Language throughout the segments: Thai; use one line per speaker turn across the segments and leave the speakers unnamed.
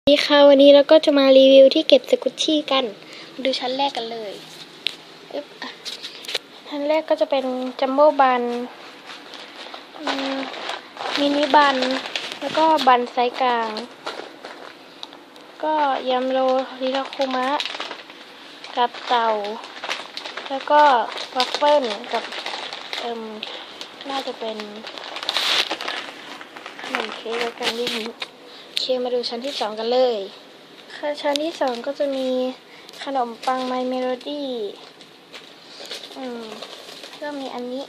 สวัสดีค่ะวันนี้เราก็จะมารีวิวที่เก็บสกุชชี่กันดูชั้นแรกกันเลยชั้นแรกก็จะเป็นจัมโบ้บันมินิบัน แล้วก็บันไซส์กลาง ก็ยำโรริราคุมะ กับเต่า แล้วก็วัฟเฟิลกับเอิมน่าจะเป็นขนมเค้กแล้วกันที่นี้อ เคมาดูชั้นที่สองกันเลย ค่ะชั้นที่สองก็จะมีขนมปังไมเมโลดี้อืมก็มีอันนี้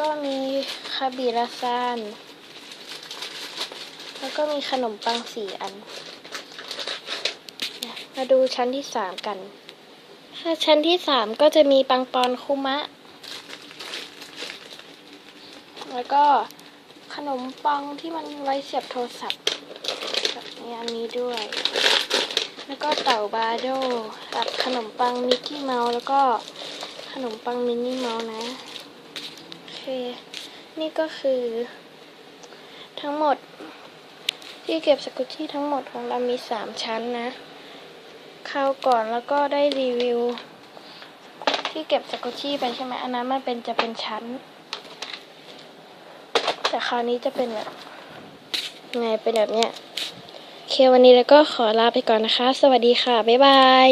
ก็มีคาบิราซาน แล้วก็มีขนมปังสี่อัน มาดูชั้นที่สามกันค่ะชั้นที่สามก็จะมีปังปอนคุมะ แล้วก็ขนมปังที่มันไว้เสียบโทรศัพท์แบบนี้อันนี้ด้วย แล้วก็เต่าบาโดกับขนมปังมิกกี้เมาส์แล้วก็ขนมปังมินนี่เมาส์นะโอเค นี่ก็คือ ทั้งหมด ที่เก็บสกุชชี่ทั้งหมดของเรามีสามชั้นนะคราวก่อนแล้วก็ได้รีวิว ที่เก็บสกุชชี่ไปใช่ไหมอันนั้นมันเป็นจะเป็นชั้น แต่คราวนี้จะเป็นแบบไงเป็นแบบเนี้ยโอเควันนี้เราก็ขอลาไปก่อนนะคะ สวัสดีค่ะ บ๊ายบาย